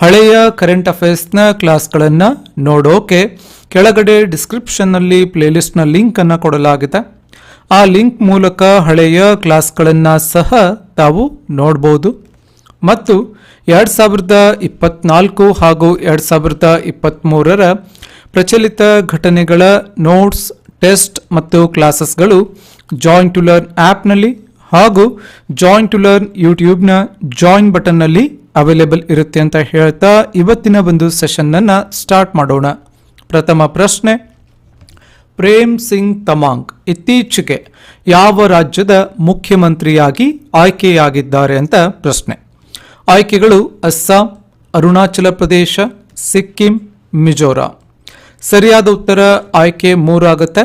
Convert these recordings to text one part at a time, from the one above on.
ಹಳೆಯ ಕರೆಂಟ್ ಅಫೇರ್ಸ್ನ ಕ್ಲಾಸ್ಗಳನ್ನು ನೋಡೋಕೆ ಕೆಳಗಡೆ ಡಿಸ್ಕ್ರಿಪ್ಷನ್ನಲ್ಲಿ ಪ್ಲೇಲಿಸ್ಟ್ನ ಲಿಂಕನ್ನು ಕೊಡಲಾಗಿದೆ. ಆ ಲಿಂಕ್ ಮೂಲಕ ಹಳೆಯ ಕ್ಲಾಸ್ಗಳನ್ನು ಸಹ ತಾವು ನೋಡ್ಬೋದು. ಮತ್ತು ಎರಡು ಸಾವಿರದ ಇಪ್ಪತ್ನಾಲ್ಕು ಹಾಗೂ ಎರಡು ಸಾವಿರದ ಇಪ್ಪತ್ತ್ಮೂರರ ಪ್ರಚಲಿತ ಘಟನೆಗಳ ನೋಟ್ಸ್ ಟೆಸ್ಟ್ ಮತ್ತು ಕ್ಲಾಸಸ್ಗಳು ಜಾಯಿನ್ ಟು ಲರ್ನ್ ಆ್ಯಪ್ನಲ್ಲಿ ಹಾಗೂ ಜಾಯಿನ್ ಟು ಲರ್ನ್ ಯೂಟ್ಯೂಬ್ನ ಜಾಯಿನ್ ಬಟನ್ನಲ್ಲಿ ಅವೈಲೇಬಲ್ ಇರುತ್ತೆ ಅಂತ ಹೇಳ್ತಾ ಇವತ್ತಿನ ಒಂದು ಸೆಷನ್ನನ್ನು ಸ್ಟಾರ್ಟ್ ಮಾಡೋಣ. ಪ್ರಥಮ ಪ್ರಶ್ನೆ, ಪ್ರೇಮ್ ಸಿಂಗ್ ತಮಾಂಗ್ ಇತ್ತೀಚೆಗೆ ಯಾವ ರಾಜ್ಯದ ಮುಖ್ಯಮಂತ್ರಿಯಾಗಿ ಆಯ್ಕೆಯಾಗಿದ್ದಾರೆ ಅಂತ ಪ್ರಶ್ನೆ. ಆಯ್ಕೆಗಳು ಅಸ್ಸಾಂ, ಅರುಣಾಚಲ ಪ್ರದೇಶ, ಸಿಕ್ಕಿಂ, ಮಿಜೋರಾಂ. ಸರಿಯಾದ ಉತ್ತರ ಆಯ್ಕೆ ಮೂರಾಗುತ್ತೆ.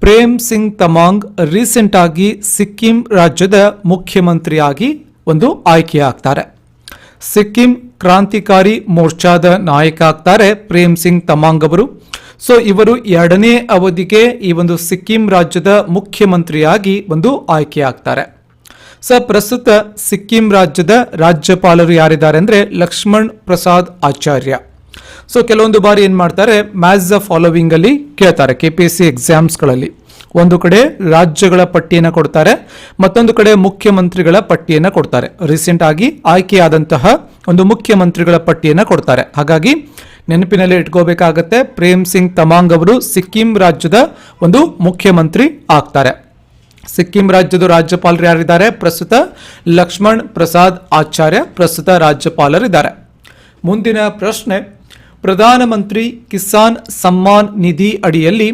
ಪ್ರೇಮ್ ಸಿಂಗ್ ತಮಾಂಗ್ ರೀಸೆಂಟ್ ಆಗಿ ಸಿಕ್ಕಿಂ ರಾಜ್ಯದ ಮುಖ್ಯಮಂತ್ರಿಯಾಗಿ ಒಂದು ಆಯ್ಕೆಯಾಗ್ತಾರೆ. ಸಿಕ್ಕಿಂ ಕ್ರಾಂತಿಕಾರಿ ಮೋರ್ಚಾದ ನಾಯಕ ಆಗ್ತಾರೆ ಪ್ರೇಮ್ ಸಿಂಗ್ ತಮಾಂಗ್ ಅವರು. ಸೊ ಇವರು ಎರಡನೇ ಅವಧಿಗೆ ಈ ಒಂದು ಸಿಕ್ಕಿಂ ರಾಜ್ಯದ ಮುಖ್ಯಮಂತ್ರಿಯಾಗಿ ಒಂದು ಆಯ್ಕೆ ಆಗ್ತಾರೆ ಸೊ ಪ್ರಸ್ತುತ ಸಿಕ್ಕಿಂ ರಾಜ್ಯದ ರಾಜ್ಯಪಾಲರು ಯಾರಿದ್ದಾರೆ ಅಂದರೆ ಲಕ್ಷ್ಮಣ್ ಪ್ರಸಾದ್ ಆಚಾರ್ಯ. ಸೊ ಕೆಲವೊಂದು ಬಾರಿ ಏನು ಮಾಡ್ತಾರೆ? ಮ್ಯಾಚ್ ದ ಫಾಲೋವಿಂಗ್ ಅಲ್ಲಿ ಕೇಳ್ತಾರೆ ಕೆ ಪಿ ಎಸ್ ಸಿ ಎಕ್ಸಾಮ್ಸ್ಗಳಲ್ಲಿ ಒಂದು ಕಡೆ ರಾಜ್ಯಗಳ ಪಟ್ಟಿಯನ್ನು ಕೊಡ್ತಾರೆ, ಮತ್ತೊಂದು ಕಡೆ ಮುಖ್ಯಮಂತ್ರಿಗಳ ಪಟ್ಟಿಯನ್ನು ಕೊಡ್ತಾರೆ. ರೀಸೆಂಟ್ ಆಗಿ ಆಯ್ಕೆಯಾದಂತಹ ಒಂದು ಮುಖ್ಯಮಂತ್ರಿಗಳ ಪಟ್ಟಿಯನ್ನು ಕೊಡ್ತಾರೆ. ಹಾಗಾಗಿ ನೆನಪಿನಲ್ಲಿ ಇಟ್ಕೋಬೇಕಾಗತ್ತೆ ಪ್ರೇಮ್ ಸಿಂಗ್ ತಮಾಂಗ್ ಅವರು ಸಿಕ್ಕಿಂ ರಾಜ್ಯದ ಒಂದು ಮುಖ್ಯಮಂತ್ರಿ ಆಗ್ತಾರೆ. ಸಿಕ್ಕಿಂ ರಾಜ್ಯದ ರಾಜ್ಯಪಾಲರು ಯಾರಿದ್ದಾರೆ? ಪ್ರಸ್ತುತ ಲಕ್ಷ್ಮಣ್ ಪ್ರಸಾದ್ ಆಚಾರ್ಯ ಪ್ರಸ್ತುತ ರಾಜ್ಯಪಾಲರಿದ್ದಾರೆ. ಮುಂದಿನ ಪ್ರಶ್ನೆ ಪ್ರಧಾನಮಂತ್ರಿ ಕಿಸಾನ್ ಸಮ್ಮಾನ್ ನಿಧಿ ಅಡಿಯಲ್ಲಿ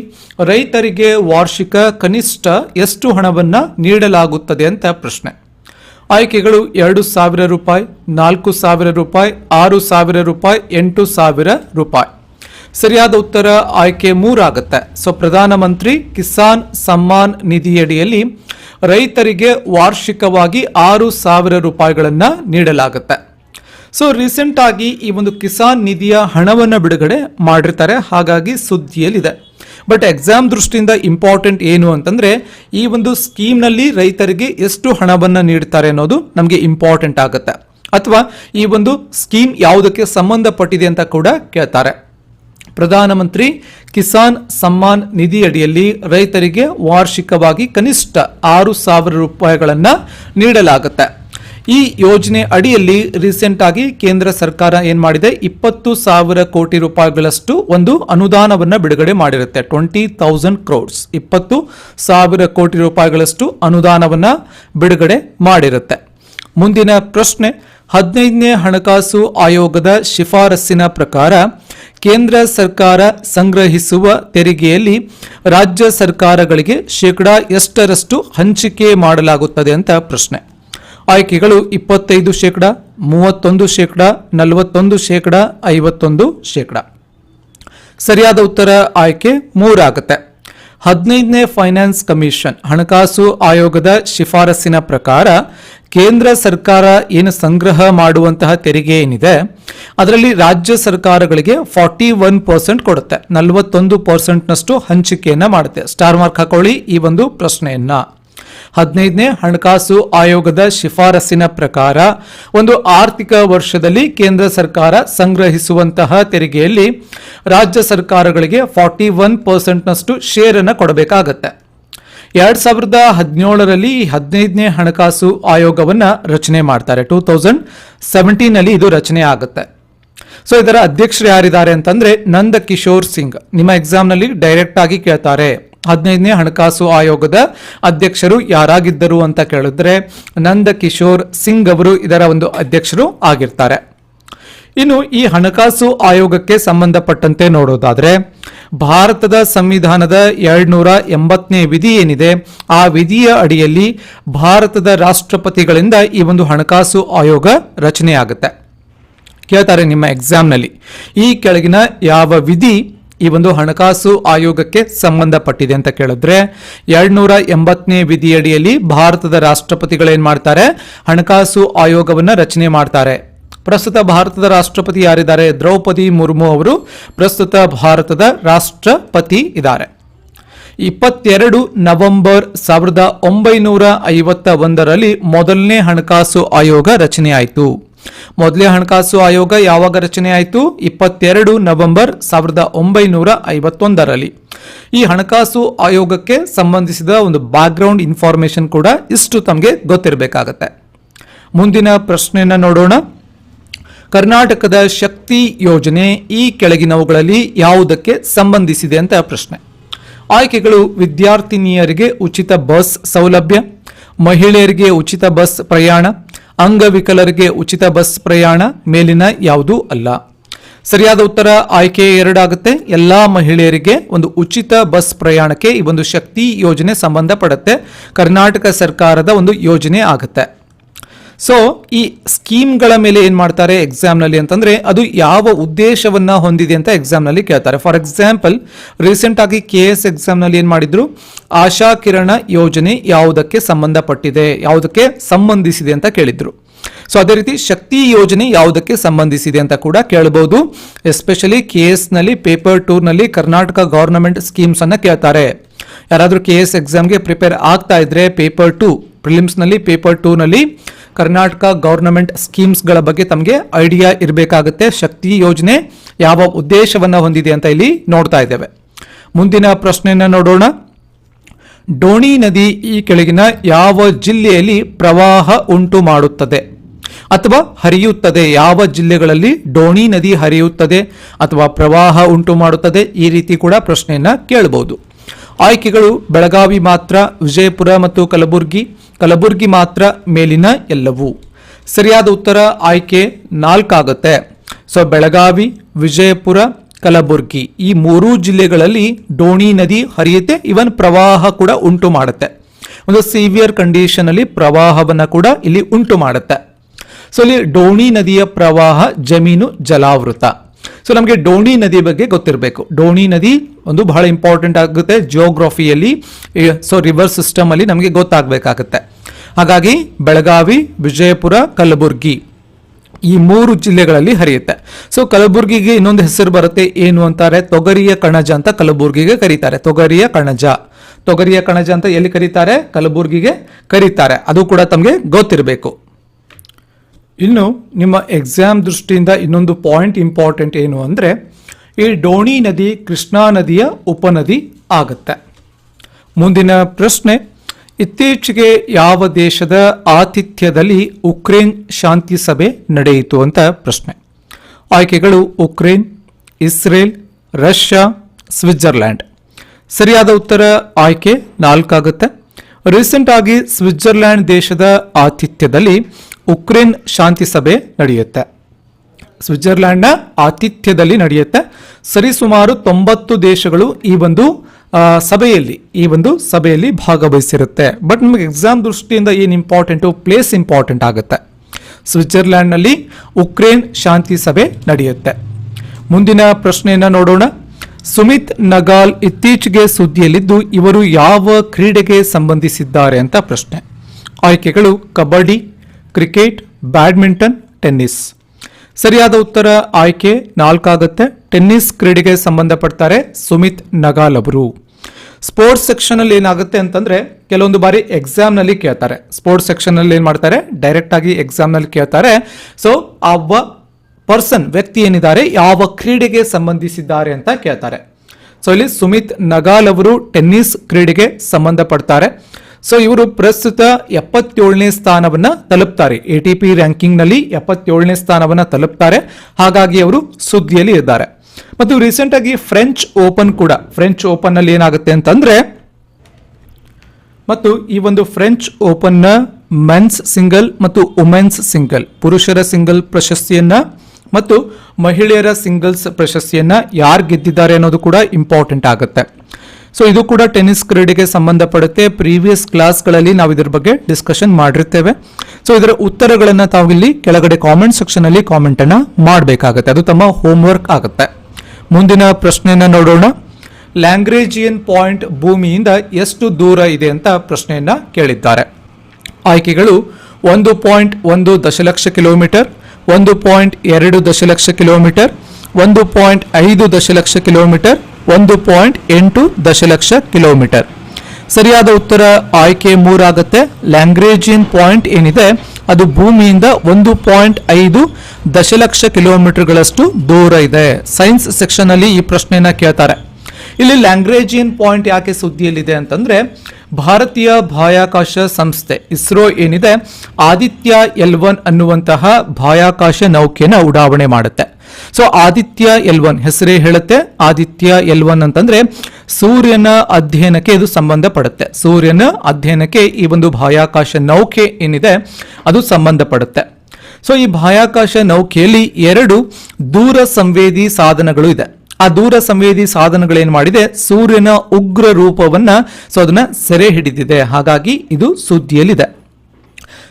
ರೈತರಿಗೆ ವಾರ್ಷಿಕ ಕನಿಷ್ಠ ಎಷ್ಟು ಹಣವನ್ನು ನೀಡಲಾಗುತ್ತದೆ ಅಂತ ಪ್ರಶ್ನೆ. ಆಯ್ಕೆಗಳು ಎರಡು ಸಾವಿರ ರೂಪಾಯಿ, ನಾಲ್ಕು ಸಾವಿರ ರೂಪಾಯಿ, ಆರು ಸಾವಿರ ರೂಪಾಯಿ, ಎಂಟು ಸಾವಿರ ರೂಪಾಯಿ. ಸರಿಯಾದ ಉತ್ತರ ಆಯ್ಕೆ ಮೂರಾಗುತ್ತೆ. ಸೊ ಪ್ರಧಾನಮಂತ್ರಿ ಕಿಸಾನ್ ಸಮ್ಮಾನ್ ನಿಧಿಯಡಿಯಲ್ಲಿ ರೈತರಿಗೆ ವಾರ್ಷಿಕವಾಗಿ ಆರು ಸಾವಿರ ರೂಪಾಯಿಗಳನ್ನು ನೀಡಲಾಗುತ್ತೆ. ಸೊ ರೀಸೆಂಟ್ ಆಗಿ ಈ ಒಂದು ಕಿಸಾನ್ ನಿಧಿಯ ಹಣವನ್ನು ಬಿಡುಗಡೆ ಮಾಡಿರ್ತಾರೆ. ಹಾಗಾಗಿ ಸುದ್ದಿಯಲ್ಲಿದೆ. ಬಟ್ ಎಕ್ಸಾಮ್ ದೃಷ್ಟಿಯಿಂದ ಇಂಪಾರ್ಟೆಂಟ್ ಏನು ಅಂತಂದ್ರೆ, ಈ ಒಂದು ಸ್ಕೀಮ್ನಲ್ಲಿ ರೈತರಿಗೆ ಎಷ್ಟು ಹಣವನ್ನು ನೀಡ್ತಾರೆ ಅನ್ನೋದು ನಮಗೆ ಇಂಪಾರ್ಟೆಂಟ್ ಆಗುತ್ತೆ. ಅಥವಾ ಈ ಒಂದು ಸ್ಕೀಮ್ ಯಾವುದಕ್ಕೆ ಸಂಬಂಧಪಟ್ಟಿದೆ ಅಂತ ಕೂಡ ಕೇಳ್ತಾರೆ. ಪ್ರಧಾನಮಂತ್ರಿ ಕಿಸಾನ್ ಸಮ್ಮಾನ್ ನಿಧಿ ಅಡಿಯಲ್ಲಿ ರೈತರಿಗೆ ವಾರ್ಷಿಕವಾಗಿ ಕನಿಷ್ಠ ಆರು ಸಾವಿರ ರೂಪಾಯಿಗಳನ್ನು ನೀಡಲಾಗುತ್ತೆ. ಈ ಯೋಜನೆ ಅಡಿಯಲ್ಲಿ ರೀಸೆಂಟ್ ಆಗಿ ಕೇಂದ್ರ ಸರ್ಕಾರ ಏನ್ ಮಾಡಿದೆ? ಇಪ್ಪತ್ತು ಸಾವಿರ ಕೋಟಿ ರೂಪಾಯಿಗಳಷ್ಟು ಒಂದು ಅನುದಾನವನ್ನ ಬಿಡುಗಡೆ ಮಾಡಿರುತ್ತೆ. Twenty thousand crores. ಇಪ್ಪತ್ತು ಸಾವಿರ ಕೋಟಿ ರೂಪಾಯಿಗಳಷ್ಟು ಅನುದಾನವನ್ನ ಬಿಡುಗಡೆ ಮಾಡಿರುತ್ತೆ. ಮುಂದಿನ ಪ್ರಶ್ನೆ, ಹದಿನೈದನೇ ಹಣಕಾಸು ಆಯೋಗದ ಶಿಫಾರಸ್ಸಿನ ಪ್ರಕಾರ ಕೇಂದ್ರ ಸರ್ಕಾರ ಸಂಗ್ರಹಿಸುವ ತೆರಿಗೆಯಲ್ಲಿ ರಾಜ್ಯ ಸರ್ಕಾರಗಳಿಗೆ ಶೇಕಡಾ ಎಷ್ಟರಷ್ಟು ಹಂಚಿಕೆ ಮಾಡಲಾಗುತ್ತದೆ ಅಂತ ಪ್ರಶ್ನೆ. ಆಯ್ಕೆಗಳು ಇಪ್ಪತ್ತೈದು ಶೇಕಡ, ಮೂವತ್ತೊಂದು ಶೇಕಡ, ನಲವತ್ತೊಂದು ಶೇಕಡ, ಐವತ್ತೊಂದು ಶೇಕಡ. ಸರಿಯಾದ ಉತ್ತರ ಆಯ್ಕೆ ಮೂರಾಗುತ್ತೆ. ಹದಿನೈದನೇ ಫೈನಾನ್ಸ್ ಕಮಿಷನ್ ಹಣಕಾಸು ಆಯೋಗದ ಶಿಫಾರಸ್ಸಿನ ಪ್ರಕಾರ ಕೇಂದ್ರ ಸರ್ಕಾರ ಏನು ಸಂಗ್ರಹ ಮಾಡುವಂತಹ ತೆರಿಗೆ ಏನಿದೆ, ಅದರಲ್ಲಿ ರಾಜ್ಯ ಸರ್ಕಾರಗಳಿಗೆ ಫಾರ್ಟಿ ಒನ್ ಪರ್ಸೆಂಟ್ ಕೊಡುತ್ತೆ. ನಲವತ್ತೊಂದು ಪರ್ಸೆಂಟ್ನಷ್ಟು ಹಂಚಿಕೆಯನ್ನು ಮಾಡುತ್ತೆ. ಸ್ಟಾರ್ ಮಾರ್ಕ್ ಹಾಕೊಳ್ಳಿ ಈ ಒಂದು ಪ್ರಶ್ನೆಯನ್ನ. ಹದಿನೈದನೇ ಹಣಕಾಸು ಆಯೋಗದ ಶಿಫಾರಸಿನ ಪ್ರಕಾರ ಒಂದು ಆರ್ಥಿಕ ವರ್ಷದಲ್ಲಿ ಕೇಂದ್ರ ಸರ್ಕಾರ ಸಂಗ್ರಹಿಸುವಂತಹ ತೆರಿಗೆಯಲ್ಲಿ ರಾಜ್ಯ ಸರ್ಕಾರಗಳಿಗೆ ಫಾರ್ಟಿ ಒನ್ ಪರ್ಸೆಂಟ್ನಷ್ಟು ಅನ್ನು ಕೊಡಬೇಕಾಗತ್ತೆ. ಎರಡು ಸಾವಿರದ ಹದಿನೇಳರಲ್ಲಿ ಈ ಹದಿನೈದನೇ ಹಣಕಾಸು ಆಯೋಗವನ್ನು ರಚನೆ ಮಾಡ್ತಾರೆ. ಟೂ ತೌಸಂಡ್ ಸೆವೆಂಟೀನಲ್ಲಿ ಇದು ರಚನೆ ಆಗುತ್ತೆ. ಸೊ ಇದರ ಅಧ್ಯಕ್ಷರು ಯಾರಿದ್ದಾರೆ ಅಂತಂದ್ರೆ ನಂದ ಕಿಶೋರ್ ಸಿಂಗ್. ನಿಮ್ಮ ಎಕ್ಸಾಮ್ನಲ್ಲಿ ಡೈರೆಕ್ಟ್ ಆಗಿ ಕೇಳ್ತಾರೆ. ಹದಿನೈದನೇ ಹಣಕಾಸು ಆಯೋಗದ ಅಧ್ಯಕ್ಷರು ಯಾರಾಗಿದ್ದರು ಅಂತ ಕೇಳಿದ್ರೆ ನಂದ ಕಿಶೋರ್ ಸಿಂಗ್ ಅವರು ಇದರ ಒಂದು ಅಧ್ಯಕ್ಷರು ಆಗಿರ್ತಾರೆ. ಇನ್ನು ಈ ಹಣಕಾಸು ಆಯೋಗಕ್ಕೆ ಸಂಬಂಧಪಟ್ಟಂತೆ ನೋಡೋದಾದ್ರೆ ಭಾರತದ ಸಂವಿಧಾನದ ಎರಡ್ನೂರ ಎಂಬತ್ತನೇ ವಿಧಿ ಏನಿದೆ, ಆ ವಿಧಿಯ ಅಡಿಯಲ್ಲಿ ಭಾರತದ ರಾಷ್ಟ್ರಪತಿಗಳಿಂದ ಈ ಒಂದು ಹಣಕಾಸು ಆಯೋಗ ರಚನೆಯಾಗುತ್ತೆ. ಕೇಳ್ತಾರೆ ನಿಮ್ಮ ಎಕ್ಸಾಮ್ನಲ್ಲಿ ಈ ಕೆಳಗಿನ ಯಾವ ವಿಧಿ ಈ ಒಂದು ಹಣಕಾಸು ಆಯೋಗಕ್ಕೆ ಸಂಬಂಧಪಟ್ಟಿದೆ ಅಂತ ಕೇಳಿದ್ರೆ ಎರಡ್ನೂರ ಎಂಬತ್ತನೇ ವಿಧಿಯಡಿಯಲ್ಲಿ ಭಾರತದ ರಾಷ್ಟ್ರಪತಿಗಳೇನ್ ಮಾಡ್ತಾರೆ? ಹಣಕಾಸು ಆಯೋಗವನ್ನ ರಚನೆ ಮಾಡ್ತಾರೆ. ಪ್ರಸ್ತುತ ಭಾರತದ ರಾಷ್ಟ್ರಪತಿ ಯಾರಿದ್ದಾರೆ? ದ್ರೌಪದಿ ಮುರ್ಮು ಅವರು ಪ್ರಸ್ತುತ ಭಾರತದ ರಾಷ್ಟ್ರಪತಿ ಇದ್ದಾರೆ. ಇಪ್ಪತ್ತೆರಡು ನವೆಂಬರ್ ಸಾವಿರದ ಒಂಬೈನೂರ ಐವತ್ತ ಒಂದರಲ್ಲಿ ಮೊದಲನೇ ಹಣಕಾಸು ಆಯೋಗ ರಚನೆಯಾಯಿತು ಮೊದಲನೇ ಹಣಕಾಸು ಆಯೋಗ ಯಾವಾಗ ರಚನೆ ಆಯಿತು? ಇಪ್ಪತ್ತೆರಡು ನವೆಂಬರ್ ಸಾವಿರದ ಒಂಬೈನೂರ ಐವತ್ತೊಂದರಲ್ಲಿ. ಈ ಹಣಕಾಸು ಆಯೋಗಕ್ಕೆ ಸಂಬಂಧಿಸಿದ ಒಂದು ಬ್ಯಾಕ್ಗ್ರೌಂಡ್ ಇನ್ಫಾರ್ಮೇಶನ್ ಕೂಡ ಇಷ್ಟು ತಮಗೆ ಗೊತ್ತಿರಬೇಕಾಗತ್ತೆ. ಮುಂದಿನ ಪ್ರಶ್ನೆಯನ್ನು ನೋಡೋಣ. ಕರ್ನಾಟಕದ ಶಕ್ತಿ ಯೋಜನೆ ಈ ಕೆಳಗಿನವುಗಳಲ್ಲಿ ಯಾವುದಕ್ಕೆ ಸಂಬಂಧಿಸಿದೆ ಅಂತ ಪ್ರಶ್ನೆ. ಆಯ್ಕೆಗಳು ವಿದ್ಯಾರ್ಥಿನಿಯರಿಗೆ ಉಚಿತ ಬಸ್ ಸೌಲಭ್ಯ, ಮಹಿಳೆಯರಿಗೆ ಉಚಿತ ಬಸ್ ಪ್ರಯಾಣ ಅಂಗವಿಕಲರಿಗೆ ಉಚಿತ ಬಸ್ ಪ್ರಯಾಣ ಮೇಲಿನ ಯಾವುದೂ ಅಲ್ಲ. ಸರಿಯಾದ ಉತ್ತರ ಆಯ್ಕೆ ಎರಡಾಗುತ್ತೆ. ಎಲ್ಲಾ ಮಹಿಳೆಯರಿಗೆ ಒಂದು ಉಚಿತ ಬಸ್ ಪ್ರಯಾಣಕ್ಕೆ ಈ ಒಂದು ಶಕ್ತಿ ಯೋಜನೆ ಸಂಬಂಧಪಡುತ್ತೆ. ಕರ್ನಾಟಕ ಸರ್ಕಾರದ ಒಂದು ಯೋಜನೆ ಆಗುತ್ತೆ. ಸೊ ಈ ಸ್ಕೀಮ್ಗಳ ಮೇಲೆ ಏನು ಮಾಡ್ತಾರೆ ಎಕ್ಸಾಮ್ನಲ್ಲಿ ಅಂತಂದ್ರೆ ಅದು ಯಾವ ಉದ್ದೇಶವನ್ನ ಹೊಂದಿದೆ ಅಂತ ಎಕ್ಸಾಮ್ನಲ್ಲಿ ಕೇಳ್ತಾರೆ. ಫಾರ್ ಎಕ್ಸಾಂಪಲ್ ರೀಸೆಂಟ್ ಆಗಿ ಕೆ ಎಸ್ ಎಕ್ಸಾಮ್ನಲ್ಲಿ ಏನು ಮಾಡಿದ್ರು? ಆಶಾ ಕಿರಣ ಯೋಜನೆ ಯಾವುದಕ್ಕೆ ಸಂಬಂಧಪಟ್ಟಿದೆ? ಯಾವುದಕ್ಕೆ ಸಂಬಂಧಿಸಿದೆ ಅಂತ ಕೇಳಿದ್ರು. ಸೊ ಅದೇ ರೀತಿ ಶಕ್ತಿ ಯೋಜನೆ ಯಾವುದಕ್ಕೆ ಸಂಬಂಧಿಸಿದೆ ಅಂತ ಕೂಡ ಕೇಳಬಹುದು ಎಸ್ಪೆಷಲಿ ಕೆ ಎಸ್ನಲ್ಲಿ ಪೇಪರ್ ಟೂರ್ನಲ್ಲಿ ಕರ್ನಾಟಕ ಗವರ್ನಮೆಂಟ್ ಸ್ಕೀಮ್ಸ್ ಅನ್ನ ಕೇಳ್ತಾರೆ. ಯಾರಾದರೂ ಕೆ ಎಸ್ ಎಕ್ಸಾಮ್ಗೆ ಪ್ರಿಪೇರ್ ಆಗ್ತಾ ಇದ್ರೆ ಪೇಪರ್ ಟೂ ಪ್ರಿಲಿಮ್ಸ್ನಲ್ಲಿ ಪೇಪರ್ ಟೂ ನಲ್ಲಿ ಕರ್ನಾಟಕ ಗೌರ್ನಮೆಂಟ್ ಸ್ಕೀಮ್ಸ್ಗಳ ಬಗ್ಗೆ ತಮಗೆ ಐಡಿಯಾ ಇರಬೇಕಾಗುತ್ತೆ, ಶಕ್ತಿ ಯೋಜನೆ ಯಾವ ಉದ್ದೇಶವನ್ನು ಹೊಂದಿದೆ ಅಂತ ಇಲ್ಲಿ ನೋಡ್ತಾ ಇದ್ದೇವೆ. ಮುಂದಿನ ಪ್ರಶ್ನೆಯನ್ನು ನೋಡೋಣ. ಡೋಣಿ ನದಿ ಈ ಕೆಳಗಿನ ಯಾವ ಜಿಲ್ಲೆಯಲ್ಲಿ ಪ್ರವಾಹ ಉಂಟು ಮಾಡುತ್ತದೆ? ಅಥವಾ ಹರಿಯುತ್ತದೆ, ಯಾವ ಜಿಲ್ಲೆಗಳಲ್ಲಿ ಡೋಣಿ ನದಿ ಹರಿಯುತ್ತದೆ ಅಥವಾ ಪ್ರವಾಹ ಉಂಟು ಮಾಡುತ್ತದೆ? ಈ ರೀತಿ ಕೂಡ ಪ್ರಶ್ನೆಯನ್ನು ಕೇಳಬಹುದು ಆಯ್ಕೆಗಳು ಬೆಳಗಾವಿ ಮಾತ್ರ, ವಿಜಯಪುರ ಮತ್ತು ಕಲಬುರಗಿ. ಕಲಬುರಗಿ ಮಾತ್ರ ಮೇಲಿನ ಎಲ್ಲವೂ. ಸರಿಯಾದ ಉತ್ತರ ಆಯ್ಕೆ ನಾಲ್ಕಾಗುತ್ತೆ. ಸೊ, ಬೆಳಗಾವಿ, ವಿಜಯಪುರ, ಕಲಬುರ್ಗಿ. ಈ ಮೂರೂ ಜಿಲ್ಲೆಗಳಲ್ಲಿ ಡೋಣಿ ನದಿ ಹರಿಯುತ್ತೆ ಇವನ್ ಪ್ರವಾಹ ಕೂಡ ಉಂಟು ಮಾಡುತ್ತೆ. ಒಂದು ಸಿವಿಯರ್ ಕಂಡೀಷನ್ ಅಲ್ಲಿ ಪ್ರವಾಹವನ್ನ ಕೂಡ ಇಲ್ಲಿ ಉಂಟು ಮಾಡುತ್ತೆ. ಸೊ, ಇಲ್ಲಿ ಡೋಣಿ ನದಿಯ ಪ್ರವಾಹ ಜಮೀನು ಜಲಾವೃತ. ಸೊ ನಮಗೆ ಡೋಣಿ ನದಿ ಬಗ್ಗೆ ಗೊತ್ತಿರಬೇಕು. ಡೋಣಿ ನದಿ ಒಂದು ಬಹಳ ಇಂಪಾರ್ಟೆಂಟ್ ಆಗುತ್ತೆ ಜಿಯೋಗ್ರಫಿಯಲ್ಲಿ ಸೊ ರಿವರ್ ಸಿಸ್ಟಮ್ ಅಲ್ಲಿ ನಮಗೆ ಗೊತ್ತಾಗಬೇಕಾಗುತ್ತೆ. ಹಾಗಾಗಿ ಬೆಳಗಾವಿ, ವಿಜಯಪುರ, ಕಲಬುರ್ಗಿ ಈ ಮೂರು ಜಿಲ್ಲೆಗಳಲ್ಲಿ ಹರಿಯುತ್ತೆ. ಸೊ ಕಲಬುರ್ಗಿಗೆ ಇನ್ನೊಂದು ಹೆಸರು ಬರುತ್ತೆ ಏನು ಅಂತಾರೆ? ತೊಗರಿಯ ಕಣಜ ಅಂತ ಕಲಬುರ್ಗಿಗೆ ಕರೀತಾರೆ. ತೊಗರಿಯ ಕಣಜ. ತೊಗರಿಯ ಕಣಜ ಅಂತ ಎಲ್ಲಿ ಕರೀತಾರೆ? ಕಲಬುರ್ಗಿಗೆ ಕರೀತಾರೆ. ಅದು ಕೂಡ ತಮಗೆ ಗೊತ್ತಿರಬೇಕು. ಇನ್ನು ನಿಮ್ಮ ಎಕ್ಸಾಮ್ ದೃಷ್ಟಿಯಿಂದ ಇನ್ನೊಂದು ಪಾಯಿಂಟ್ ಇಂಪಾರ್ಟೆಂಟ್ ಏನು ಅಂದರೆ, ಈ ಡೋಣಿ ನದಿ, ಕೃಷ್ಣಾ ನದಿಯ ಉಪನದಿ ಆಗುತ್ತೆ. ಮುಂದಿನ ಪ್ರಶ್ನೆ, ಇತ್ತೀಚೆಗೆ ಯಾವ ದೇಶದ ಆತಿಥ್ಯದಲ್ಲಿ ಉಕ್ರೇನ್ ಶಾಂತಿ ಸಭೆ ನಡೆಯಿತು ಅಂತ ಪ್ರಶ್ನೆ. ಆಯ್ಕೆಗಳು ಉಕ್ರೇನ್, ಇಸ್ರೇಲ್, ರಷ್ಯಾ, ಸ್ವಿಟ್ಜರ್ಲ್ಯಾಂಡ್. ಸರಿಯಾದ ಉತ್ತರ ಆಯ್ಕೆ ನಾಲ್ಕಾಗುತ್ತೆ. ರೀಸೆಂಟ್ ಆಗಿ ಸ್ವಿಟ್ಜರ್ಲ್ಯಾಂಡ್ ದೇಶದ ಆತಿಥ್ಯದಲ್ಲಿ ಉಕ್ರೇನ್ ಶಾಂತಿ ಸಭೆ ನಡೆಯುತ್ತೆ. ಸ್ವಿಟ್ಜರ್ಲ್ಯಾಂಡ್ನ ಆತಿಥ್ಯದಲ್ಲಿ ನಡೆಯುತ್ತೆ. ಸರಿಸುಮಾರು ತೊಂಬತ್ತು ದೇಶಗಳು ಈ ಒಂದು ಸಭೆಯಲ್ಲಿ, ಈ ಒಂದು ಸಭೆಯಲ್ಲಿ ಭಾಗವಹಿಸಿರುತ್ತೆ. ಬಟ್ ನಮಗೆ ಎಕ್ಸಾಮ್ ದೃಷ್ಟಿಯಿಂದ ಏನು ಇಂಪಾರ್ಟೆಂಟು, ಪ್ಲೇಸ್ ಇಂಪಾರ್ಟೆಂಟ್ ಆಗುತ್ತೆ. ಸ್ವಿಟ್ಜರ್ಲ್ಯಾಂಡ್ನಲ್ಲಿ ಉಕ್ರೇನ್ ಶಾಂತಿ ಸಭೆ ನಡೆಯುತ್ತೆ. ಮುಂದಿನ ಪ್ರಶ್ನೆಯನ್ನ ನೋಡೋಣ. ಸುಮಿತ್ ನಗಾಲ್ ಇತ್ತೀಚೆಗೆ ಸುದ್ದಿಯಲ್ಲಿದ್ದು, ಇವರು ಯಾವ ಕ್ರೀಡೆಗೆ ಸಂಬಂಧಿಸಿದ್ದಾರೆ ಅಂತ ಪ್ರಶ್ನೆ. ಆಯ್ಕೆಗಳು ಕಬಡ್ಡಿ ಕ್ರಿಕೆಟ್, ಬ್ಯಾಡ್ಮಿಂಟನ್, ಟೆನ್ನಿಸ್. ಸರಿಯಾದ ಉತ್ತರ ಆಯ್ಕೆ ನಾಲ್ಕಾಗುತ್ತೆ. ಟೆನ್ನಿಸ್ ಕ್ರೀಡೆಗೆ ಸಂಬಂಧಪಡ್ತಾರೆ ಸುಮಿತ್ ನಗಾಲ್ ಅವರು. ಸ್ಪೋರ್ಟ್ಸ್ ಸೆಕ್ಷನ್ ಅಲ್ಲಿ ಏನಾಗುತ್ತೆ ಅಂತಂದ್ರೆ, ಕೆಲವೊಂದು ಬಾರಿ ಎಕ್ಸಾಮ್ನಲ್ಲಿ ಕೇಳ್ತಾರೆ. ಸ್ಪೋರ್ಟ್ಸ್ ಸೆಕ್ಷನ್ ಅಲ್ಲಿ ಏನ್ ಮಾಡ್ತಾರೆ? ಡೈರೆಕ್ಟ್ ಆಗಿ ಎಕ್ಸಾಮ್ನಲ್ಲಿ ಕೇಳ್ತಾರೆ. ಸೊ ಅವ ಪರ್ಸನ್ ವ್ಯಕ್ತಿ ಏನಿದ್ದಾರೆ, ಯಾವ ಕ್ರೀಡೆಗೆ ಸಂಬಂಧಿಸಿದ್ದಾರೆ ಅಂತ ಕೇಳ್ತಾರೆ. ಸೊ ಇಲ್ಲಿ ಸುಮಿತ್ ನಗಾಲ್ ಅವರು ಟೆನ್ನಿಸ್ ಕ್ರೀಡೆಗೆ ಸಂಬಂಧಪಡ್ತಾರೆ. ಸೊ ಇವರು ಪ್ರಸ್ತುತ ಎಪ್ಪತ್ತೇಳನೇ ಸ್ಥಾನವನ್ನ ತಲುಪ್ತಾರೆ. ಎ ಟಿ ಪಿ ರ್ಯಾಂಕಿಂಗ್ನಲ್ಲಿ ಎಪ್ಪತ್ತೇಳನೇ ಸ್ಥಾನವನ್ನ ತಲುಪ್ತಾರೆ. ಹಾಗಾಗಿ ಅವರು ಸುದ್ದಿಯಲ್ಲಿ ಇದ್ದಾರೆ. ಮತ್ತು ರೀಸೆಂಟ್ ಆಗಿ ಫ್ರೆಂಚ್ ಓಪನ್ ಕೂಡ. ಫ್ರೆಂಚ್ ಓಪನ್ನಲ್ಲಿ ಏನಾಗುತ್ತೆ ಅಂತಂದ್ರೆ, ಮತ್ತು ಈ ಒಂದು ಫ್ರೆಂಚ್ ಓಪನ್ನ ಮೆನ್ಸ್ ಸಿಂಗಲ್ ಮತ್ತು ವುಮೆನ್ಸ್ ಸಿಂಗಲ್ ಪುರುಷರ ಸಿಂಗಲ್ ಪ್ರಶಸ್ತಿಯನ್ನ ಮತ್ತು ಮಹಿಳೆಯರ ಸಿಂಗಲ್ಸ್ ಪ್ರಶಸ್ತಿಯನ್ನ ಯಾರು ಗೆದ್ದಿದ್ದಾರೆ ಅನ್ನೋದು ಕೂಡ ಇಂಪಾರ್ಟೆಂಟ್ ಆಗುತ್ತೆ. ಸೊ ಇದು ಕೂಡ ಟೆನಿಸ್ ಕ್ರೀಡೆಗೆ ಸಂಬಂಧಪಡುತ್ತೆ. ಪ್ರೀವಿಯಸ್ ಕ್ಲಾಸ್ಗಳಲ್ಲಿ ನಾವು ಇದರ ಬಗ್ಗೆ ಡಿಸ್ಕಷನ್ ಮಾಡಿರ್ತೇವೆ. ಸೊ ಇದರ ಉತ್ತರಗಳನ್ನು ತಾವು ಇಲ್ಲಿ ಕೆಳಗಡೆ ಕಾಮೆಂಟ್ ಸೆಕ್ಷನ್ ಅಲ್ಲಿ ಕಾಮೆಂಟ್ ಅನ್ನ ಮಾಡಬೇಕಾಗುತ್ತೆ. ಅದು ತಮ್ಮ ಹೋಮ್ ವರ್ಕ್ ಆಗುತ್ತೆ. ಮುಂದಿನ ಪ್ರಶ್ನೆಯನ್ನ ನೋಡೋಣ. ಲ್ಯಾಂಗ್ರೇಜಿಯನ್ ಪಾಯಿಂಟ್ ಭೂಮಿಯಿಂದ ಎಷ್ಟು ದೂರ ಇದೆ ಅಂತ ಪ್ರಶ್ನೆಯನ್ನ ಕೇಳಿದ್ದಾರೆ. ಆಯ್ಕೆಗಳು ಒಂದು ಪಾಯಿಂಟ್ ಒಂದು ದಶಲಕ್ಷ ಕಿಲೋಮೀಟರ್, ಒಂದು ಪಾಯಿಂಟ್ ಎರಡು ದಶಲಕ್ಷ ಕಿಲೋಮೀಟರ್, ಒಂದು ಪಾಯಿಂಟ್ ಐದು ದಶಲಕ್ಷ ಕಿಲೋಮೀಟರ್ ಒಂದು ಪಾಯಿಂಟ್ ಎಂಟು ದಶಲಕ್ಷ ಕಿಲೋಮೀಟರ್. ಸರಿಯಾದ ಉತ್ತರ ಆಯ್ಕೆ ಮೂರಾಗತ್ತೆ. ಲ್ಯಾಂಗ್ರೇಜಿಯನ್ ಪಾಯಿಂಟ್ ಏನಿದೆ, ಅದು ಭೂಮಿಯಿಂದ ಒಂದು ಪಾಯಿಂಟ್ ಐದು ದಶಲಕ್ಷ ಕಿಲೋಮೀಟರ್ಗಳಷ್ಟು ದೂರ ಇದೆ. ಸೈನ್ಸ್ ಸೆಕ್ಷನ್ ಅಲ್ಲಿ ಈ ಪ್ರಶ್ನೆಯನ್ನ ಕೇಳ್ತಾರೆ. ಇಲ್ಲಿ ಲ್ಯಾಂಗ್ರೇಜಿಯನ್ ಪಾಯಿಂಟ್ ಯಾಕೆ ಸುದ್ದಿಯಲ್ಲಿದೆ ಅಂತಂದ್ರೆ, ಭಾರತೀಯ ಬಾಹ್ಯಾಕಾಶ ಸಂಸ್ಥೆ, ಇಸ್ರೋ ಏನಿದೆ, ಆದಿತ್ಯ ಎಲ್ ಒನ್ ಅನ್ನುವಂತಹ ಬಾಹ್ಯಾಕಾಶ ನೌಕೆನ ಉಡಾವಣೆ ಮಾಡುತ್ತೆ. ಸೊ ಆದಿತ್ಯ ಎಲ್ ಒನ್ ಹೆಸರೇ ಹೇಳುತ್ತೆ. ಆದಿತ್ಯ ಎಲ್ ಒನ್ ಅಂತಂದ್ರೆ ಸೂರ್ಯನ ಅಧ್ಯಯನಕ್ಕೆ ಇದು ಸಂಬಂಧಪಡುತ್ತೆ. ಸೂರ್ಯನ ಅಧ್ಯಯನಕ್ಕೆ ಈ ಒಂದು ಬಾಹ್ಯಾಕಾಶ ನೌಕೆ ಏನಿದೆ, ಅದು ಸಂಬಂಧಪಡುತ್ತೆ. ಸೊ ಈ ಬಾಹ್ಯಾಕಾಶ ನೌಕೆಯಲ್ಲಿ ಎರಡು ದೂರ ಸಂವೇದಿ ಸಾಧನಗಳು ಇದೆ. ಆ ದೂರ ಸಂವೇದಿ ಸಾಧನಗಳೇನ್ ಮಾಡಿದೆ? ಸೂರ್ಯನ ಉಗ್ರ ರೂಪವನ್ನ, ಸೊ, ಅದನ್ನ ಸೆರೆ ಹಿಡಿದಿದೆ. ಹಾಗಾಗಿ ಇದು ಸುದ್ದಿಯಲ್ಲಿದೆ.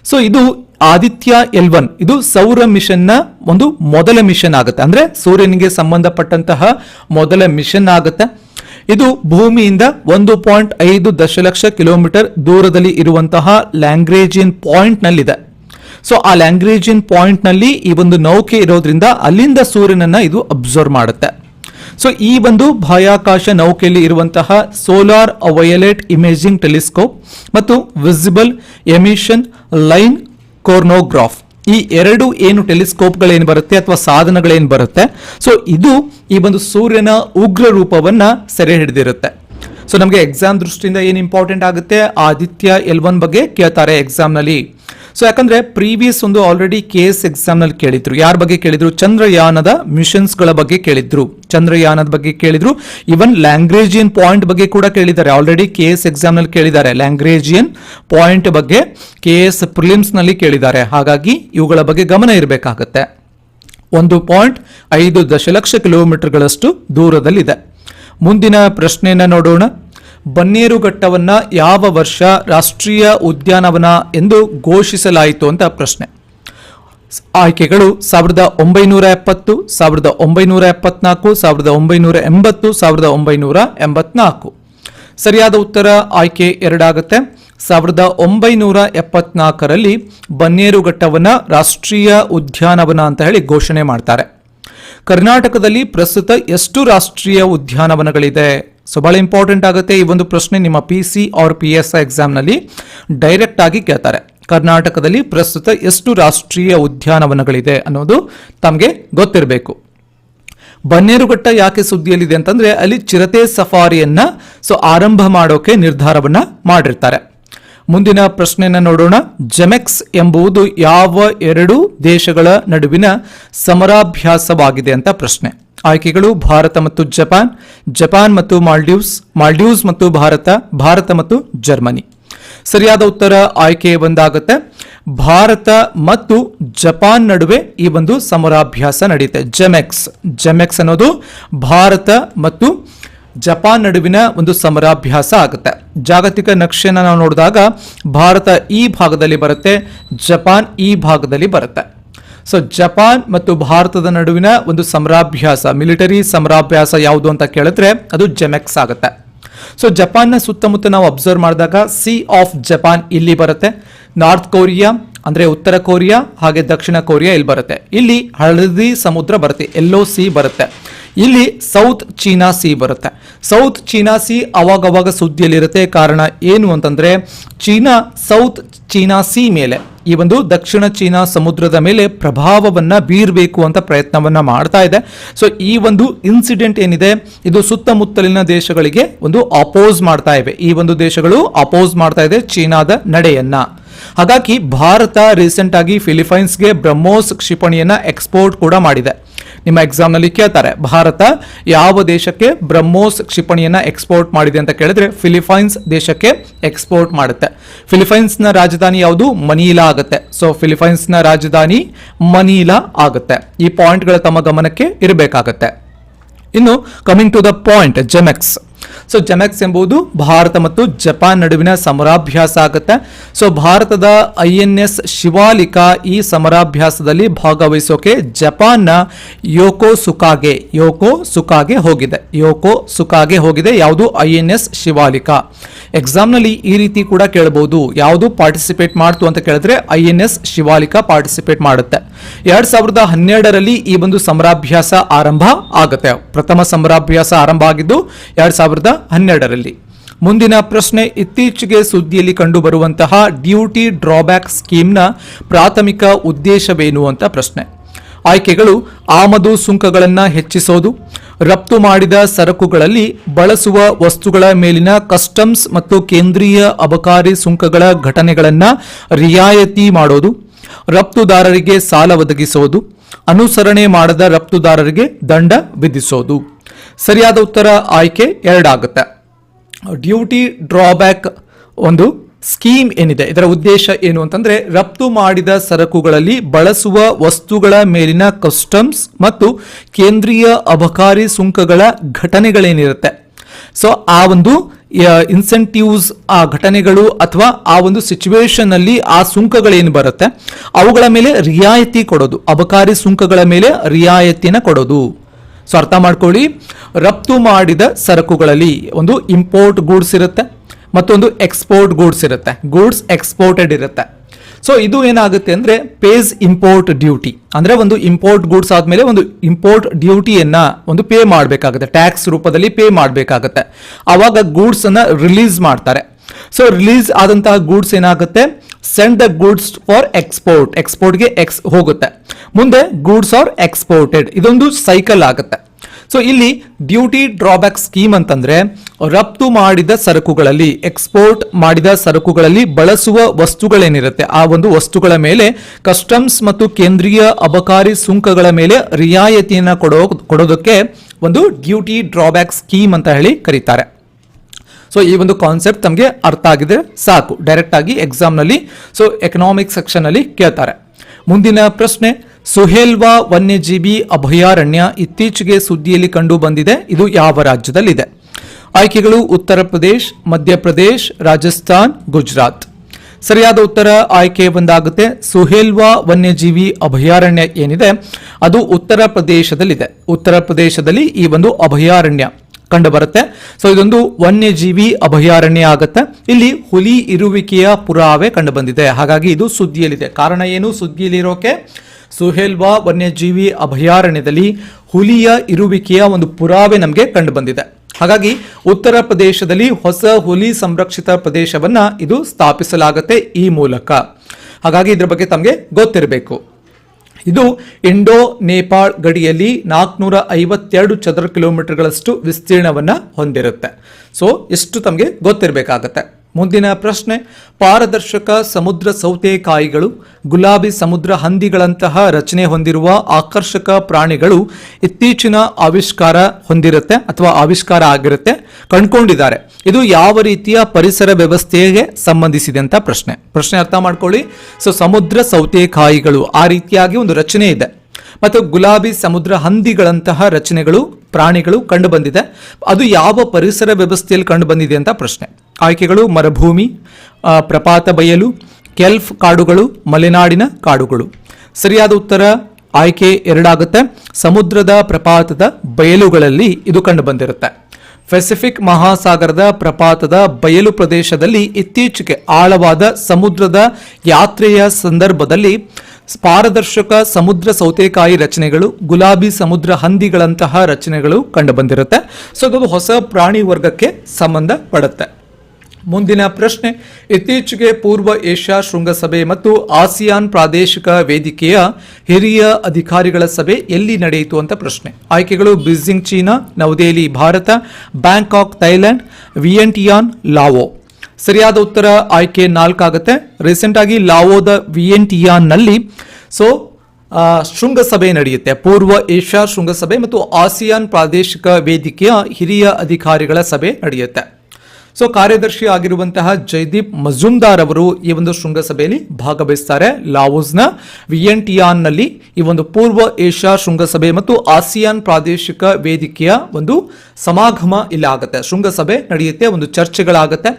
ಸೊ ಇದು ಆದಿತ್ಯ ಎಲ್ ಒನ್. ಇದು ಸೌರ ಮಿಷನ್ನ ಒಂದು ಮೊದಲ ಮಿಷನ್ ಆಗುತ್ತೆ. ಅಂದ್ರೆ ಸೂರ್ಯನಿಗೆ ಸಂಬಂಧಪಟ್ಟಂತಹ ಮೊದಲ ಮಿಷನ್ ಆಗುತ್ತೆ. ಇದು ಭೂಮಿಯಿಂದ ಒಂದು ಪಾಯಿಂಟ್ ಐದು ದಶಲಕ್ಷ ಕಿಲೋಮೀಟರ್ ದೂರದಲ್ಲಿ ಇರುವಂತಹ ಲ್ಯಾಂಗ್ರೇಜಿಯನ್ ಪಾಯಿಂಟ್ ನಲ್ಲಿದೆ ಸೊ ಆ ಲ್ಯಾಂಗ್ರೇಜಿಯನ್ ಪಾಯಿಂಟ್ನಲ್ಲಿ ಈ ಒಂದು ನೌಕೆ ಇರೋದ್ರಿಂದ ಅಲ್ಲಿಂದ ಸೂರ್ಯನನ್ನ ಇದು ಅಬ್ಸರ್ವ್ ಮಾಡುತ್ತೆ. ಸೊ ಈ ಒಂದು ಬಾಹ್ಯಾಕಾಶ ನೌಕೆಯಲ್ಲಿ ಇರುವಂತಹ ಸೋಲಾರ್ ವಯಲೆಟ್ ಇಮೇಜಿಂಗ್ ಟೆಲಿಸ್ಕೋಪ್ ಮತ್ತು ವಿಸಿಬಲ್ ಎಮಿಷನ್ ಲೈನ್ ಕೋರ್ನೋಗ್ರಾಫ್ ಈ ಎರಡು ಏನು ಟೆಲಿಸ್ಕೋಪ್ಗಳೇನು ಬರುತ್ತೆ ಅಥವಾ ಸಾಧನಗಳೇನು ಬರುತ್ತೆ? ಸೊ ಇದು ಈ ಒಂದು ಸೂರ್ಯನ ಉಗ್ರ ರೂಪವನ್ನು ಸೆರೆ ಹಿಡಿದಿರುತ್ತೆ. ಸೊ ನಮಗೆ ಎಕ್ಸಾಮ್ ದೃಷ್ಟಿಯಿಂದ ಏನು ಇಂಪಾರ್ಟೆಂಟ್ ಆಗುತ್ತೆ? ಆದಿತ್ಯ ಎಲ್ ಒನ್ ಬಗ್ಗೆ ಕೇಳ್ತಾರೆ ಎಕ್ಸಾಮ್ನಲ್ಲಿ ಸೊ ಯಾಕಂದ್ರೆ ಪ್ರೀವಿಯಸ್ ಒಂದು ಆಲ್ರೆಡಿ ಕೆ ಎಸ್ ಎಕ್ಸಾಮ್ನಲ್ಲಿ ಕೇಳಿದ್ರು. ಯಾರ ಬಗ್ಗೆ ಕೇಳಿದ್ರು? ಚಂದ್ರಯಾನದ ಮಿಷನ್ಸ್ಗಳ ಬಗ್ಗೆ ಕೇಳಿದ್ರು. ಚಂದ್ರಯಾನದ ಬಗ್ಗೆ ಕೇಳಿದ್ರು. ಇವನ್ ಲ್ಯಾಂಗ್ರೇಜಿಯನ್ ಪಾಯಿಂಟ್ ಬಗ್ಗೆ ಕೂಡ ಕೇಳಿದ್ದಾರೆ. ಆಲ್ರೆಡಿ ಕೆ ಎಸ್ ಎಕ್ಸಾಮ್ನಲ್ಲಿ ಕೇಳಿದ್ದಾರೆ. ಲ್ಯಾಂಗ್ರೇಜಿಯನ್ ಪಾಯಿಂಟ್ ಬಗ್ಗೆ ಕೆ ಎಸ್ನಲ್ಲಿ ಕೇಳಿದ್ದಾರೆ. ಹಾಗಾಗಿ ಇವುಗಳ ಬಗ್ಗೆ ಗಮನ ಇರಬೇಕಾಗತ್ತೆ. ಒಂದು ಪಾಯಿಂಟ್ ಐದು ದಶಲಕ್ಷ ಕಿಲೋಮೀಟರ್ಗಳಷ್ಟು ದೂರದಲ್ಲಿದೆ. ಮುಂದಿನ ಪ್ರಶ್ನೆಯನ್ನು ನೋಡೋಣ. ಬನ್ನೇರುಘಟ್ಟವನ್ನ ಯಾವ ವರ್ಷ ರಾಷ್ಟ್ರೀಯ ಉದ್ಯಾನವನ ಎಂದು ಘೋಷಿಸಲಾಯಿತು ಅಂತ ಪ್ರಶ್ನೆ. ಆಯ್ಕೆಗಳು ಸಾವಿರದ ಒಂಬೈನೂರ ಎಪ್ಪತ್ತು, ಸಾವಿರದ ಒಂಬೈನೂರ ಎಪ್ಪತ್ನಾಲ್ಕು, ಸಾವಿರದ ಒಂಬೈನೂರ ಎಂಬತ್ತು, ಸಾವಿರದ ಒಂಬೈನೂರ ಎಂಬತ್ನಾಲ್ಕು. ಸರಿಯಾದ ಉತ್ತರ ಆಯ್ಕೆ ಎರಡಾಗುತ್ತೆ. ಸಾವಿರದ ಒಂಬೈನೂರ ಎಪ್ಪತ್ನಾಲ್ಕರಲ್ಲಿ ಬನ್ನೇರುಘಟ್ಟವನ್ನು ರಾಷ್ಟ್ರೀಯ ಉದ್ಯಾನವನ ಅಂತ ಹೇಳಿ ಘೋಷಣೆ ಮಾಡ್ತಾರೆ. ಕರ್ನಾಟಕದಲ್ಲಿ ಪ್ರಸ್ತುತ ಎಷ್ಟು ರಾಷ್ಟ್ರೀಯ ಉದ್ಯಾನವನಗಳಿದೆ? ಸೊ ಬಹಳ ಇಂಪಾರ್ಟೆಂಟ್ ಆಗುತ್ತೆ ಈ ಒಂದು ಪ್ರಶ್ನೆ ನಿಮ್ಮ P C R P S ಎಕ್ಸಾಮ್ನಲ್ಲಿ direct ಆಗಿ ಕೇಳ್ತಾರೆ. ಕರ್ನಾಟಕದಲ್ಲಿ ಪ್ರಸ್ತುತ ಎಷ್ಟು ರಾಷ್ಟ್ರೀಯ ಉದ್ಯಾನವನಗಳಿದೆ ಅನ್ನೋದು ತಮಗೆ ಗೊತ್ತಿರಬೇಕು. ಬನ್ನೇರುಘಟ್ಟ ಯಾಕೆ ಸುದ್ದಿಯಲ್ಲಿದೆ ಅಂತಂದ್ರೆ ಅಲ್ಲಿ ಚಿರತೆ ಸಫಾರಿಯನ್ನ ಸೊ ಆರಂಭ ಮಾಡೋಕೆ ನಿರ್ಧಾರವನ್ನ ಮಾಡಿರ್ತಾರೆ. ಮುಂದಿನ ಪ್ರಶ್ನೆಯನ್ನು ನೋಡೋಣ. ಜೆಮೆಕ್ಸ್ ಎಂಬುದು ಯಾವ ಎರಡು ದೇಶಗಳ ನಡುವಿನ ಸಮರಾಭ್ಯಾಸವಾಗಿದೆ ಅಂತ ಪ್ರಶ್ನೆ. ಆಯ್ಕೆಗಳು ಭಾರತ ಮತ್ತು ಜಪಾನ್. ಜಪಾನ್ ಮತ್ತು ಮಾಲ್ಡೀವ್ಸ್ ಮಾಲ್ಡೀವ್ಸ್ ಮತ್ತು ಭಾರತ ಭಾರತ ಮತ್ತು ಜರ್ಮನಿ. ಸರಿಯಾದ ಉತ್ತರ ಆಯ್ಕೆ ಒಂದಾಗುತ್ತೆ. ಭಾರತ ಮತ್ತು ಜಪಾನ್ ನಡುವೆ ಈ ಒಂದು ಸಮರಾಭ್ಯಾಸ ನಡೆಯುತ್ತೆ ಜೆಮೆಕ್ಸ್ ಜೆಮೆಕ್ಸ್ ಅನ್ನೋದು ಭಾರತ ಮತ್ತು ಜಪಾನ್ ನಡುವಿನ ಒಂದು ಸಮರಾಭ್ಯಾಸ ಆಗುತ್ತೆ. ಜಾಗತಿಕ ನಕ್ಷೆನ ನಾವು ನೋಡಿದಾಗ ಭಾರತ ಈ ಭಾಗದಲ್ಲಿ ಬರುತ್ತೆ, ಜಪಾನ್ ಈ ಭಾಗದಲ್ಲಿ ಬರುತ್ತೆ. ಸೊ ಜಪಾನ್ ಮತ್ತು ಭಾರತದ ನಡುವಿನ ಒಂದು ಸಮರಾಭ್ಯಾಸ, ಮಿಲಿಟರಿ ಸಮರಾಭ್ಯಾಸ ಯಾವುದು ಅಂತ ಕೇಳಿದ್ರೆ ಅದು ಜೆಮೆಕ್ಸ್ ಆಗುತ್ತೆ. ಸೊ ಜಪಾನ್ನ ಸುತ್ತಮುತ್ತ ನಾವು ಅಬ್ಸರ್ವ್ ಮಾಡಿದಾಗ ಸಿ ಆಫ್ ಜಪಾನ್ ಇಲ್ಲಿ ಬರುತ್ತೆ ನಾರ್ತ್ ಕೊರಿಯಾ ಅಂದ್ರೆ ಉತ್ತರ ಕೊರಿಯಾ ಹಾಗೆ ದಕ್ಷಿಣ ಕೊರಿಯಾ ಇಲ್ಲಿ ಬರುತ್ತೆ. ಇಲ್ಲಿ ಹಳದಿ ಸಮುದ್ರ ಬರುತ್ತೆ ಎಲ್ಲೋ ಸಿ ಬರುತ್ತೆ. ಇಲ್ಲಿ ಸೌತ್ ಚೀನಾ ಸಿ ಬರುತ್ತೆ. ಸೌತ್ ಚೀನಾ ಸಿ ಅವಾಗವಾಗ ಸುದ್ದಿಯಲ್ಲಿರುತ್ತೆ. ಕಾರಣ ಏನು ಅಂತಂದ್ರೆ, ಚೀನಾ ಸೌತ್ ಚೀನಾ ಸಿ ಮೇಲೆ, ಈ ಒಂದು ದಕ್ಷಿಣ ಚೀನಾ ಸಮುದ್ರದ ಮೇಲೆ ಪ್ರಭಾವವನ್ನ ಬೀರಬೇಕು ಅಂತ ಪ್ರಯತ್ನವನ್ನ ಮಾಡ್ತಾ ಇದೆ. ಸೊ ಈ ಒಂದು ಇನ್ಸಿಡೆಂಟ್ ಏನಿದೆ, ಇದು ಸುತ್ತಮುತ್ತಲಿನ ದೇಶಗಳಿಗೆ ಒಂದು ಅಪೋಸ್ ಮಾಡ್ತಾ ಇವೆ ಈ ಒಂದು ದೇಶಗಳು ಅಪೋಸ್ ಮಾಡ್ತಾ ಇದೆ ಚೀನಾದ ನಡೆಯನ್ನ. ಹಾಗಾಗಿ ಭಾರತ ರೀಸೆಂಟ್ ಆಗಿ ಫಿಲಿಪೈನ್ಸ್ಗೆ ಬ್ರಹ್ಮೋಸ್ ಕ್ಷಿಪಣಿಯನ್ನ ಎಕ್ಸ್ಪೋರ್ಟ್ ಕೂಡ ಮಾಡಿದೆ. ನಿಮ್ಮ ಎಕ್ಸಾಮ್ನಲ್ಲಿ ಕೇಳ್ತಾರೆ, ಭಾರತ ಯಾವ ದೇಶಕ್ಕೆ ಬ್ರಹ್ಮೋಸ್ ಕ್ಷಿಪಣಿಯನ್ನ ಎಕ್ಸ್ಪೋರ್ಟ್ ಮಾಡಿದೆ ಅಂತ ಕೇಳಿದ್ರೆ ಫಿಲಿಪೈನ್ಸ್ ದೇಶಕ್ಕೆ ಎಕ್ಸ್ಪೋರ್ಟ್ ಮಾಡುತ್ತೆ. ಫಿಲಿಪೈನ್ಸ್ನ ರಾಜಧಾನಿ ಯಾವುದು? ಮನೀಲಾ ಆಗುತ್ತೆ. ಸೊ ಫಿಲಿಪೈನ್ಸ್ನ ರಾಜಧಾನಿ ಮನೀಲಾ ಆಗುತ್ತೆ. ಈ ಪಾಯಿಂಟ್ಗಳು ತಮ್ಮ ಗಮನಕ್ಕೆ ಇರಬೇಕಾಗತ್ತೆ. ಇನ್ನು coming to the point JIMEX so JIMEX ಎಂಬುದು ಭಾರತ ಮತ್ತು ಜಪಾನ್ ನಡುವಿನ ಸಮರಾಭ್ಯಾಸ ಆಗುತ್ತೆ. ಸೊ ಭಾರತದ ಐ ಎನ್ ಎಸ್ ಶಿವಾಲಿಕಾ ಈ ಸಮರಾಭ್ಯಾಸದಲ್ಲಿ ಭಾಗವಹಿಸೋಕೆ ಜಪಾನ್ನ ಯೋಕೋ ಸುಕಾಗೆ ಯೋಕೋ ಸುಕಾಗೆ ಹೋಗಿದೆ. ಯೋಕೋ ಸುಕಾಗೆ ಹೋಗಿದೆ, ಯಾವುದು ಐ ಎನ್ ಎಸ್ ಶಿವಾಲಿಕಾ. ಎಕ್ಸಾಮ್ನಲ್ಲಿ ಈ ರೀತಿ ಕೂಡ ಕೇಳಬಹುದು ಯಾವುದು ಪಾರ್ಟಿಸಿಪೇಟ್ ಮಾಡ್ತು ಅಂತ ಕೇಳಿದ್ರೆ I N S Shivalika participate ಮಾಡುತ್ತೆ. ಎರಡ್ ಸಾವಿರದ ಹನ್ನೆರಡರಲ್ಲಿ ಈ ಒಂದು ಸಮರಾಭ್ಯಾಸ ಆರಂಭ ಆಗುತ್ತೆ. ಪ್ರಥಮ ಸಮರಾಭ್ಯಾಸ ಆರಂಭ ಆಗಿದ್ದು ಎರಡ್ ಸಾವಿರದ ಹನ್ನೆರಡರಲ್ಲಿ. ಮುಂದಿನ ಪ್ರಶ್ನೆ, ಇತ್ತೀಚೆಗೆ ಸುದ್ದಿಯಲ್ಲಿ ಕಂಡುಬರುವಂತಹ ಡ್ಯೂಟಿ ಡ್ರಾಬ್ಯಾಕ್ ಸ್ಕೀಮ್ನ ಪ್ರಾಥಮಿಕ ಉದ್ದೇಶವೇನು ಅಂತ ಪ್ರಶ್ನೆ. ಆಯ್ಕೆಗಳು, ಆಮದು ಸುಂಕಗಳನ್ನು ಹೆಚ್ಚಿಸೋದು, ರಫ್ತು ಮಾಡಿದ ಸರಕುಗಳಲ್ಲಿ ಬಳಸುವ ವಸ್ತುಗಳ ಮೇಲಿನ ಕಸ್ಟಮ್ಸ್ ಮತ್ತು ಕೇಂದ್ರೀಯ ಅಬಕಾರಿ ಸುಂಕಗಳ ಘಟನೆಗಳನ್ನು ರಿಯಾಯಿತಿ ಮಾಡೋದು, ರಫ್ತುದಾರರಿಗೆ ಸಾಲ ಒದಗಿಸೋದು, ಅನುಸರಣೆ ಮಾಡದ ರಫ್ತುದಾರರಿಗೆ ದಂಡ ವಿಧಿಸೋದು. ಸರಿಯಾದ ಉತ್ತರ ಆಯ್ಕೆ ಎರಡಾಗುತ್ತೆ. ಡ್ಯೂಟಿ ಡ್ರಾಬ್ಯಾಕ್ ಒಂದು ಸ್ಕೀಮ್ ಏನಿದೆ? ಇದರ ಉದ್ದೇಶ ಏನು ಅಂತಂದ್ರೆ ರಫ್ತು ಮಾಡಿದ ಸರಕುಗಳಲ್ಲಿ ಬಳಸುವ ವಸ್ತುಗಳ ಮೇಲಿನ ಕಸ್ಟಮ್ಸ್ ಮತ್ತು ಕೇಂದ್ರೀಯ ಅಬಕಾರಿ ಸುಂಕಗಳ ಘಟನೆಗಳೇನಿರುತ್ತೆ. ಸೊ ಆ ಒಂದು ಇನ್ಸೆಂಟಿವ್ಸ್ ಆ ಘಟನೆಗಳು ಅಥವಾ ಆ ಒಂದು ಸಿಚುವೇಶನ್ ಅಲ್ಲಿ ಆ ಸುಂಕಗಳೇನು ಬರುತ್ತೆ? ಅವುಗಳ ಮೇಲೆ ರಿಯಾಯಿತಿ ಕೊಡೋದು. ಅಬಕಾರಿ ಸುಂಕಗಳ ಮೇಲೆ ರಿಯಾಯಿತಿನ ಕೊಡೋದು. ಸೊ ಅರ್ಥ ಮಾಡ್ಕೊಳ್ಳಿ. ರಫ್ತು ಮಾಡಿದ ಸರಕುಗಳಲ್ಲಿ ಒಂದು ಇಂಪೋರ್ಟ್ ಗೂಡ್ಸ್ ಇರುತ್ತೆ, ಮತ್ತೊಂದು ಎಕ್ಸ್ಪೋರ್ಟ್ ಗೂಡ್ಸ್ ಇರುತ್ತೆ. ಗೂಡ್ಸ್ ಎಕ್ಸ್ಪೋರ್ಟೆಡ್ ಇರುತ್ತೆ. ಸೊ ಇದು ಏನಾಗುತ್ತೆ ಅಂದರೆ ಪೇಸ್ ಇಂಪೋರ್ಟ್ ಡ್ಯೂಟಿ ಅಂದರೆ ಒಂದು ಇಂಪೋರ್ಟ್ ಗೂಡ್ಸ್ ಆದಮೇಲೆ ಒಂದು ಇಂಪೋರ್ಟ್ ಡ್ಯೂಟಿಯನ್ನು ಒಂದು ಪೇ ಮಾಡಬೇಕಾಗುತ್ತೆ. ಟ್ಯಾಕ್ಸ್ ರೂಪದಲ್ಲಿ ಪೇ ಮಾಡಬೇಕಾಗುತ್ತೆ. ಆವಾಗ ಗೂಡ್ಸನ್ನು ರಿಲೀಸ್ ಮಾಡ್ತಾರೆ. ಸೊ ರಿಲೀಸ್ ಆದಂತಹ ಗೂಡ್ಸ್ ಏನಾಗುತ್ತೆ? Send the goods for export ಎಕ್ಸ್ಪೋರ್ಟ್ಗೆ ಎಕ್ಸ್ ಹೋಗುತ್ತೆ. ಮುಂದೆ ಗೂಡ್ಸ್ ಆರ್ ಎಕ್ಸ್ಪೋರ್ಟೆಡ್ ಇದೊಂದು ಸೈಕಲ್ ಆಗುತ್ತೆ. ಸೊ ಇಲ್ಲಿ ಡ್ಯೂಟಿ ಡ್ರಾಬ್ಯಾಕ್ ಸ್ಕೀಮ್ ಅಂತಂದ್ರೆ ರಫ್ತು ಮಾಡಿದ ಸರಕುಗಳಲ್ಲಿ ಎಕ್ಸ್ಪೋರ್ಟ್ ಮಾಡಿದ ಸರಕುಗಳಲ್ಲಿ ಬಳಸುವ ವಸ್ತುಗಳೇನಿರುತ್ತೆ, ಆ ಒಂದು ವಸ್ತುಗಳ ಮೇಲೆ ಕಸ್ಟಮ್ಸ್ ಮತ್ತು ಕೇಂದ್ರೀಯ ಅಬಕಾರಿ ಸುಂಕಗಳ ಮೇಲೆ ರಿಯಾಯಿತಿಯನ್ನು ಕೊಡೋ, ಕೊಡೋದಕ್ಕೆ ಒಂದು ಡ್ಯೂಟಿ ಡ್ರಾಬ್ಯಾಕ್ ಸ್ಕೀಮ್ ಅಂತ ಹೇಳಿ ಕರೀತಾರೆ. ಸೊ ಈ ಒಂದು ಕಾನ್ಸೆಪ್ಟ್ ತಮಗೆ ಅರ್ಥ ಆಗಿದೆ. ಸಾಕು. ಡೈರೆಕ್ಟ್ ಆಗಿ ಎಕ್ಸಾಮ್ನಲ್ಲಿ ಸೊ ಎಕನಾಮಿಕ್ ಸೆಕ್ಷನ್ ಅಲ್ಲಿ ಕೇಳ್ತಾರೆ. ಮುಂದಿನ ಪ್ರಶ್ನೆ, ಸುಹೇಲ್ವಾ ವನ್ಯಜೀವಿ ಅಭಯಾರಣ್ಯ ಇತ್ತೀಚೆಗೆ ಸುದ್ದಿಯಲ್ಲಿ ಕಂಡು ಬಂದಿದೆ. ಇದು ಯಾವ ರಾಜ್ಯದಲ್ಲಿದೆ? ಆಯ್ಕೆಗಳು ಉತ್ತರ ಪ್ರದೇಶ್ ಮಧ್ಯಪ್ರದೇಶ ರಾಜಸ್ಥಾನ್, ಗುಜರಾತ್. ಸರಿಯಾದ ಉತ್ತರ ಆಯ್ಕೆ ಒಂದಾಗುತ್ತೆ. ಸುಹೇಲ್ವಾ ವನ್ಯಜೀವಿ ಅಭಯಾರಣ್ಯ ಏನಿದೆ? ಅದು ಉತ್ತರ ಪ್ರದೇಶದಲ್ಲಿದೆ. ಉತ್ತರ ಪ್ರದೇಶದಲ್ಲಿ ಈ ಒಂದು ಅಭಯಾರಣ್ಯ. ಕಂಡು ಬರುತ್ತೆ ಸೊ ಇದೊಂದು ವನ್ಯಜೀವಿ ಅಭಯಾರಣ್ಯ ಆಗುತ್ತೆ. ಇಲ್ಲಿ ಹುಲಿ ಇರುವಿಕೆಯ ಪುರಾವೆ ಕಂಡು ಬಂದಿದೆ ಹಾಗಾಗಿ ಇದು ಸುದ್ದಿಯಲ್ಲಿದೆ. ಕಾರಣ ಏನು? ಸುದ್ದಿಯಲ್ಲಿ ಇರೋಕೆ ಸುಹೇಲ್ವಾ ವನ್ಯಜೀವಿ ಅಭಯಾರಣ್ಯದಲ್ಲಿ ಹುಲಿಯ ಇರುವಿಕೆಯ ಒಂದು ಪುರಾವೆ ನಮಗೆ ಕಂಡು ಬಂದಿದೆ ಹಾಗಾಗಿ ಉತ್ತರ ಪ್ರದೇಶದಲ್ಲಿ ಹೊಸ ಹುಲಿ ಸಂರಕ್ಷಿತ ಪ್ರದೇಶವನ್ನ ಇದು ಸ್ಥಾಪಿಸಲಾಗುತ್ತೆ ಈ ಮೂಲಕ. ಹಾಗಾಗಿ ಇದರ ಬಗ್ಗೆ ತಮಗೆ ಗೊತ್ತಿರಬೇಕು. ಇದು ಇಂಡೋ ನೇಪಾಳ್ ಗಡಿಯಲ್ಲಿ ನಾಲ್ಕುನೂರ ಐವತ್ತೆರಡು ಚದರ ಕಿಲೋಮೀಟರ್ಗಳಷ್ಟು ವಿಸ್ತೀರ್ಣವನ್ನು ಹೊಂದಿರುತ್ತೆ. ಸೊ ಎಷ್ಟು ತಮಗೆ ಗೊತ್ತಿರಬೇಕಾಗತ್ತೆ. ಮುಂದಿನ ಪ್ರಶ್ನೆ, ಪಾರದರ್ಶಕ ಸಮುದ್ರ ಸೌತೆಕಾಯಿಗಳು ಗುಲಾಬಿ ಸಮುದ್ರ ಹಂದಿಗಳಂತಹ ರಚನೆ ಹೊಂದಿರುವ ಆಕರ್ಷಕ ಪ್ರಾಣಿಗಳು ಇತ್ತೀಚಿನ ಆವಿಷ್ಕಾರ ಹೊಂದಿರುತ್ತೆ ಅಥವಾ ಆವಿಷ್ಕಾರ ಆಗಿರುತ್ತೆ, ಕಂಡುಕೊಂಡಿದ್ದಾರೆ. ಇದು ಯಾವ ರೀತಿಯ ಪರಿಸರ ವ್ಯವಸ್ಥೆಗೆ ಸಂಬಂಧಿಸಿದೆ ಅಂತ ಪ್ರಶ್ನೆ. ಪ್ರಶ್ನೆ ಅರ್ಥ ಮಾಡ್ಕೊಳ್ಳಿ. ಸೊ, ಸಮುದ್ರ ಸೌತೆಕಾಯಿಗಳು ಆ ರೀತಿಯಾಗಿ ಒಂದು ರಚನೆ ಇದೆ. ಮತ್ತು ಗುಲಾಬಿ ಸಮುದ್ರ ಹಂದಿಗಳಂತಹ ರಚನೆಗಳು, ಪ್ರಾಣಿಗಳು ಕಂಡುಬಂದಿದೆ. ಅದು ಯಾವ ಪರಿಸರ ವ್ಯವಸ್ಥೆಯಲ್ಲಿ ಕಂಡುಬಂದಿದೆ ಅಂತ ಪ್ರಶ್ನೆ. ಆಯ್ಕೆಗಳು, ಮರುಭೂಮಿ ಪ್ರಪಾತ ಬಯಲು, ಕೆಲ್ಫ್ ಕಾಡುಗಳು, ಮಲೆನಾಡಿನ ಕಾಡುಗಳು. ಸರಿಯಾದ ಉತ್ತರ, ಆಯ್ಕೆ ಎರಡಾಗುತ್ತೆ. ಸಮುದ್ರದ ಪ್ರಪಾತದ ಬಯಲುಗಳಲ್ಲಿ ಇದು ಕಂಡುಬಂದಿರುತ್ತೆ. ಪೆಸಿಫಿಕ್ ಮಹಾಸಾಗರದ ಪ್ರಪಾತದ ಬಯಲು ಪ್ರದೇಶದಲ್ಲಿ ಇತ್ತೀಚೆಗೆ ಆಳವಾದ ಸಮುದ್ರದ ಯಾತ್ರೆಯ ಸಂದರ್ಭದಲ್ಲಿ ಪಾರದರ್ಶಕ ಸಮುದ್ರ ಸೌತೆಕಾಯಿ ರಚನೆಗಳು, ಗುಲಾಬಿ ಸಮುದ್ರ ಹಂದಿಗಳಂತಹ ರಚನೆಗಳು ಕಂಡುಬಂದಿರುತ್ತೆ. ಸೊ ಅದು ಹೊಸ ಪ್ರಾಣಿ ವರ್ಗಕ್ಕೆ ಸಂಬಂಧ ಪಡುತ್ತೆ. ಮುಂದಿನ ಪ್ರಶ್ನೆ, ಇತ್ತೀಚೆಗೆ ಪೂರ್ವ ಏಷ್ಯಾ ಶೃಂಗಸಭೆ ಮತ್ತು ಆಸಿಯಾನ್ ಪ್ರಾದೇಶಿಕ ವೇದಿಕೆಯ ಹಿರಿಯ ಅಧಿಕಾರಿಗಳ ಸಭೆ ಎಲ್ಲಿ ನಡೆಯಿತು ಅಂತ ಪ್ರಶ್ನೆ. ಆಯ್ಕೆಗಳು Beijing China, Navadehali, Bharat, Bangkok, Thailand, Vientiane, Lao. ಸರಿಯಾದ ಉತ್ತರ ಆಯ್ಕೆ ನಾಲ್ಕಾಗುತ್ತೆ. ರೀಸೆಂಟ್ ಆಗಿ ಲಾವೋದ ವಿಯೆಂಟಿಯಾನ್ನಲ್ಲಿ ಸೊ ಶೃಂಗಸಭೆ ನಡೆಯುತ್ತೆ. ಪೂರ್ವ ಏಷ್ಯಾ ಶೃಂಗಸಭೆ ಮತ್ತು ಆಸಿಯಾನ್ ಪ್ರಾದೇಶಿಕ ವೇದಿಕೆಯ ಹಿರಿಯ ಅಧಿಕಾರಿಗಳ ಸಭೆ ನಡೆಯುತ್ತೆ. ಸೊ ಕಾರ್ಯದರ್ಶಿ ಆಗಿರುವಂತಹ ಜೈದೀಪ್ ಮಜುಮ್ದಾರ್ ಅವರು ಈ ಒಂದು ಶೃಂಗಸಭೆಯಲ್ಲಿ ಭಾಗವಹಿಸ್ತಾರೆ. ಲಾವೋಸ್ನ ವಿಯೆಂಟಿಯಾನ್ನಲ್ಲಿ ಈ ಒಂದು ಪೂರ್ವ ಏಷ್ಯಾ ಶೃಂಗಸಭೆ ಮತ್ತು ಆಸಿಯಾನ್ ಪ್ರಾದೇಶಿಕ ವೇದಿಕೆಯ ಒಂದು ಸಮಾಗಮ ಇಲ್ಲ ಆಗುತ್ತೆ. ಶೃಂಗಸಭೆ ನಡೆಯುತ್ತೆ, ಒಂದು ಚರ್ಚೆಗಳಾಗುತ್ತೆ.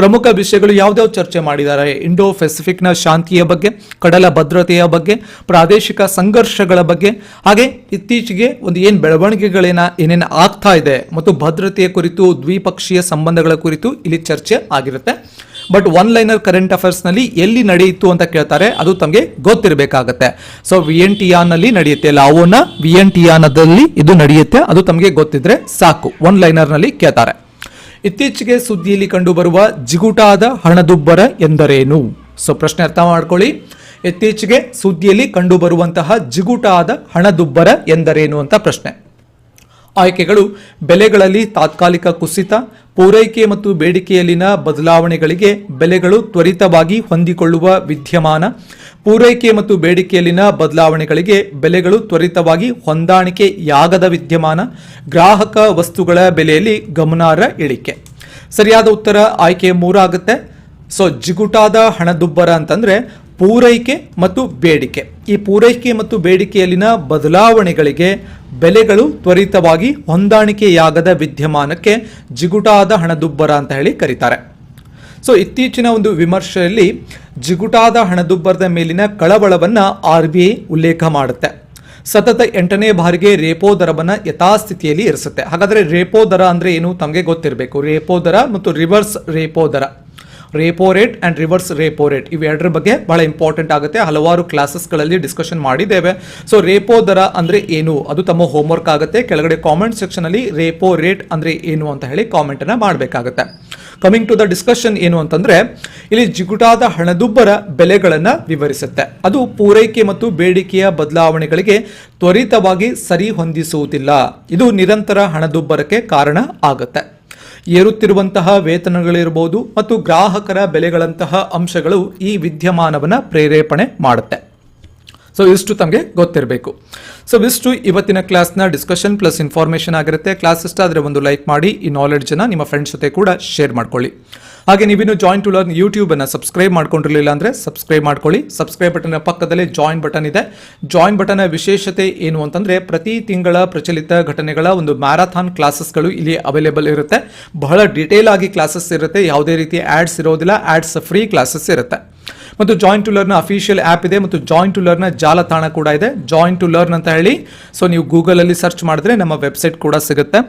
ಪ್ರಮುಖ ವಿಷಯಗಳು ಯಾವ್ದಾವ್ ಚರ್ಚೆ ಮಾಡಿದ್ದಾರೆ? ಇಂಡೋ ಪೆಸಿಫಿಕ್ನ ಶಾಂತಿಯ ಬಗ್ಗೆ, ಕಡಲ ಭದ್ರತೆಯ ಬಗ್ಗೆ, ಪ್ರಾದೇಶಿಕ ಸಂಘರ್ಷಗಳ ಬಗ್ಗೆ, ಹಾಗೆ ಇತ್ತೀಚೆಗೆ ಒಂದು ಏನ್ ಬೆಳವಣಿಗೆಗಳೇನ ಏನೇನು ಆಗ್ತಾ ಇದೆ ಮತ್ತು ಭದ್ರತೆಯ ಕುರಿತು ದ್ವಿಪಕ್ಷೀಯ ಸಂಬಂಧಗಳ ಕುರಿತು ಇಲ್ಲಿ ಚರ್ಚೆ ಆಗಿರುತ್ತೆ. ಬಟ್ ಒನ್ ಲೈನರ್ ಕರೆಂಟ್ ಅಫೇರ್ಸ್ನಲ್ಲಿ ಎಲ್ಲಿ ನಡೆಯಿತು ಅಂತ ಕೇಳ್ತಾರೆ, ಅದು ತಮಗೆ ಗೊತ್ತಿರಬೇಕಾಗತ್ತೆ. ಸೊ ವಿ ಎನ್ನಲ್ಲಿ ನಡೆಯುತ್ತೆ ಲಾವೋನ ವಿ ಎನ್ ಟಿಯಾನದಲ್ಲಿ ಇದು ನಡೆಯುತ್ತೆ, ಅದು ತಮಗೆ ಗೊತ್ತಿದ್ರೆ ಸಾಕು. ಒನ್ ಲೈನರ್ನಲ್ಲಿ ಕೇಳ್ತಾರೆ. ಇತ್ತೀಚೆಗೆ ಸುದ್ದಿಯಲ್ಲಿ ಕಂಡುಬರುವ ಜಿಗುಟಾದ ಹಣದುಬ್ಬರ ಎಂದರೇನು? ಸೊ ಪ್ರಶ್ನೆ ಅರ್ಥ ಮಾಡ್ಕೊಳ್ಳಿ. ಇತ್ತೀಚೆಗೆ ಸುದ್ದಿಯಲ್ಲಿ ಕಂಡುಬರುವಂತಹ ಜಿಗುಟಾದ ಹಣದುಬ್ಬರ ಎಂದರೇನು ಅಂತ ಪ್ರಶ್ನೆ. ಆಯ್ಕೆಗಳು ಬೆಲೆಗಳಲ್ಲಿ ತಾತ್ಕಾಲಿಕ ಕುಸಿತ, ಪೂರೈಕೆ ಮತ್ತು ಬೇಡಿಕೆಯಲ್ಲಿನ ಬದಲಾವಣೆಗಳಿಗೆ ಬೆಲೆಗಳು ತ್ವರಿತವಾಗಿ ಹೊಂದಿಕೊಳ್ಳುವ ವಿದ್ಯಮಾನ, ಪೂರೈಕೆ ಮತ್ತು ಬೇಡಿಕೆಯಲ್ಲಿನ ಬದಲಾವಣೆಗಳಿಗೆ ಬೆಲೆಗಳು ತ್ವರಿತವಾಗಿ ಹೊಂದಾಣಿಕೆಯಾಗದ ವಿದ್ಯಮಾನ, ಗ್ರಾಹಕ ವಸ್ತುಗಳ ಬೆಲೆಯಲ್ಲಿ ಗಮನಾರ್ಹ ಇಳಿಕೆ. ಸರಿಯಾದ ಉತ್ತರ ಆಯ್ಕೆ ಮೂರಾಗುತ್ತೆ. ಸೊ, ಜಿಗುಟಾದ ಹಣದುಬ್ಬರ ಅಂತಂದ್ರೆ ಪೂರೈಕೆ ಮತ್ತು ಬೇಡಿಕೆ. ಈ ಪೂರೈಕೆ ಮತ್ತು ಬೇಡಿಕೆಯಲ್ಲಿನ ಬದಲಾವಣೆಗಳಿಗೆ ಬೆಲೆಗಳು ತ್ವರಿತವಾಗಿ ಹೊಂದಾಣಿಕೆಯಾಗದ ವಿದ್ಯಮಾನಕ್ಕೆ ಜಿಗುಟಾದ ಹಣದುಬ್ಬರ ಅಂತ ಹೇಳಿ ಕರೀತಾರೆ. ಸೊ ಇತ್ತೀಚಿನ ಒಂದು ವಿಮರ್ಶೆಯಲ್ಲಿ ಜಿಗುಟಾದ ಹಣದುಬ್ಬರದ ಮೇಲಿನ ಕಳವಳವನ್ನು ಆರ್ ಬಿ ಐ ಉಲ್ಲೇಖ ಮಾಡುತ್ತೆ. ಸತತ ಎಂಟನೇ ಬಾರಿಗೆ ರೇಪೋ ದರವನ್ನು ಯಥಾಸ್ಥಿತಿಯಲ್ಲಿ ಇರಿಸುತ್ತೆ. ಹಾಗಾದರೆ ರೇಪೋ ದರ ಅಂದರೆ ಏನು? ತಮಗೆ ಗೊತ್ತಿರಬೇಕು. ರೇಪೋ ದರ ಮತ್ತು ರಿವರ್ಸ್ ರೇಪೋ ದರ. Repo rate and reverse repo rate ಇವೆರಡರ ಬಗ್ಗೆ ಬಹಳ ಇಂಪಾರ್ಟೆಂಟ್ ಆಗುತ್ತೆ. ಹಲವಾರು ಕ್ಲಾಸಸ್ಗಳಲ್ಲಿ ಡಿಸ್ಕಷನ್ ಮಾಡಿದ್ದೇವೆ. ಸೊ ರೇಪೋ ದರ ಅಂದರೆ ಏನು? ಅದು ತಮ್ಮ ಹೋಮ್ವರ್ಕ್ ಆಗುತ್ತೆ. ಕೆಳಗಡೆ ಕಾಮೆಂಟ್ ಸೆಕ್ಷನಲ್ಲಿ ರೇಪೋ ರೇಟ್ ಅಂದರೆ ಏನು ಅಂತ ಹೇಳಿ ಕಾಮೆಂಟನ್ನು ಮಾಡಬೇಕಾಗುತ್ತೆ. ಕಮಿಂಗ್ ಟು ದ ಡಿಸ್ಕಷನ್ ಏನು ಅಂತಂದ್ರೆ, ಇಲ್ಲಿ ಜಿಗುಟಾದ ಹಣದುಬ್ಬರ ಬೆಲೆಗಳನ್ನು ವಿವರಿಸುತ್ತೆ. ಅದು ಪೂರೈಕೆ ಮತ್ತು ಬೇಡಿಕೆಯ ಬದಲಾವಣೆಗಳಿಗೆ ತ್ವರಿತವಾಗಿ ಸರಿ ಹೊಂದಿಸುವುದಿಲ್ಲ ಇದು ನಿರಂತರ ಹಣದುಬ್ಬರಕ್ಕೆ ಕಾರಣ ಆಗುತ್ತೆ. ಏರುತ್ತಿರುವಂತಹ ವೇತನಗಳಿರಬಹುದು ಮತ್ತು ಗ್ರಾಹಕರ ಬೆಲೆಗಳಂತಹ ಅಂಶಗಳು ಈ ವಿದ್ಯಮಾನವನ್ನು ಪ್ರೇರೇಪಣೆ ಮಾಡುತ್ತೆ. ಸೊ ಇಷ್ಟು ತಮಗೆ ಗೊತ್ತಿರಬೇಕು. ಸೊ ಇಷ್ಟು ಇವತ್ತಿನ ಕ್ಲಾಸ್ನ ಡಿಸ್ಕಷನ್ ಪ್ಲಸ್ ಇನ್ಫಾರ್ಮೇಷನ್ ಆಗಿರುತ್ತೆ. ಕ್ಲಾಸ್ ಇಷ್ಟ ಆದರೆ ಒಂದು ಲೈಕ್ ಮಾಡಿ, ಈ ನಾಲೆಡ್ಜನ್ನು ನಿಮ್ಮ ಫ್ರೆಂಡ್ಸ್ ಜೊತೆ ಕೂಡ ಶೇರ್ ಮಾಡ್ಕೊಳ್ಳಿ. ಹಾಗೆ ನೀವಿನ್ನು ಜಾಯಿಂಟ್ ಟು ಲರ್ನ್ ಯೂಟ್ಯೂಬನ್ನು ಸಬ್ಸ್ಕ್ರೈಬ್ ಮಾಡ್ಕೊಂಡಿರಲಿಲ್ಲ ಅಂದ್ರೆ ಸಬ್ಸ್ಕ್ರೈಬ್ ಮಾಡ್ಕೊಳ್ಳಿ. ಸಬ್ಸ್ಕ್ರೈಬ್ ಬಟನ್ ಪಕ್ಕದಲ್ಲಿ ಜಾಯಿನ್ ಬಟನ್ ಇದೆ. ಜಾಯಿನ್ ಬಟನ್ ವಿಶೇಷತೆ ಏನು ಅಂತಂದ್ರೆ ಪ್ರತಿ ತಿಂಗಳ ಪ್ರಚಲಿತ ಘಟನೆಗಳ ಒಂದು ಮ್ಯಾರಥಾನ್ ಕ್ಲಾಸಸ್ಗಳು ಇಲ್ಲಿ ಅವೈಲೇಬಲ್ ಇರುತ್ತೆ. ಬಹಳ ಡೀಟೇಲ್ ಆಗಿ ಕ್ಲಾಸಸ್ ಇರುತ್ತೆ. ಯಾವುದೇ ರೀತಿ ಆಡ್ಸ್ ಇರೋದಿಲ್ಲ. ಆಡ್ಸ್ ಫ್ರೀ ಕ್ಲಾಸಸ್ ಇರುತ್ತೆ. ಮತ್ತು joint to learn official app ಇದೆ ಮತ್ತು ಜಾಯಿನ್ ಟು ಲರ್ನ್ ಜಾಲತಾಣ ಕೂಡ ಇದೆ. ಜಾಯಿನ್ ಟು ಲರ್ನ್ ಅಂತ ಹೇಳಿ. ಸೊ ನೀವು ಗೂಗಲಲ್ಲಿ ಸರ್ಚ್ ಮಾಡಿದ್ರೆ ನಮ್ಮ ವೆಬ್ಸೈಟ್ ಕೂಡ ಸಿಗುತ್ತೆ.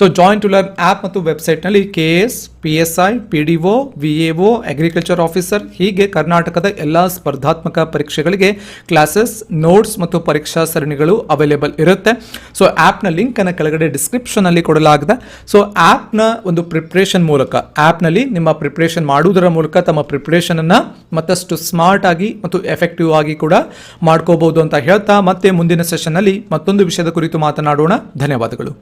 So joint to learn app ಮತ್ತು ವೆಬ್ಸೈಟ್ನಲ್ಲಿ K S P S I P D O V A O agriculture officer ಹೀಗೆ ಕರ್ನಾಟಕದ ಎಲ್ಲ ಸ್ಪರ್ಧಾತ್ಮಕ ಪರೀಕ್ಷೆಗಳಿಗೆ ಕ್ಲಾಸಸ್ ನೋಟ್ಸ್ ಮತ್ತು ಪರೀಕ್ಷಾ ಸರಣಿಗಳು ಅವೈಲೇಬಲ್ ಇರುತ್ತೆ. ಸೊ ಆ್ಯಪ್ನ ಲಿಂಕನ್ನು ಕೆಳಗಡೆ ಡಿಸ್ಕ್ರಿಪ್ಷನಲ್ಲಿ ಕೊಡಲಾಗಿದೆ. ಸೊ ಆ್ಯಪ್ನ ಒಂದು ಪ್ರಿಪ್ರೇಷನ್ ಮೂಲಕ ಆ್ಯಪ್ನಲ್ಲಿ ನಿಮ್ಮ ಪ್ರಿಪ್ರೇಷನ್ ಮಾಡುವುದರ ಮೂಲಕ ತಮ್ಮ ಪ್ರಿಪ್ರೇಷನನ್ನು ಮತ್ತಷ್ಟು ಸ್ಮಾರ್ಟ್ ಆಗಿ ಮತ್ತು ಎಫೆಕ್ಟಿವ್ ಆಗಿ ಕೂಡ ಮಾಡ್ಕೋಬಹುದು ಅಂತ ಹೇಳ್ತಾ ಮತ್ತೆ ಮುಂದಿನ ಸೆಷನ್ನಲ್ಲಿ ಮತ್ತೊಂದು ವಿಷಯದ ಕುರಿತು ಮಾತನಾಡೋಣ. ಧನ್ಯವಾದಗಳು.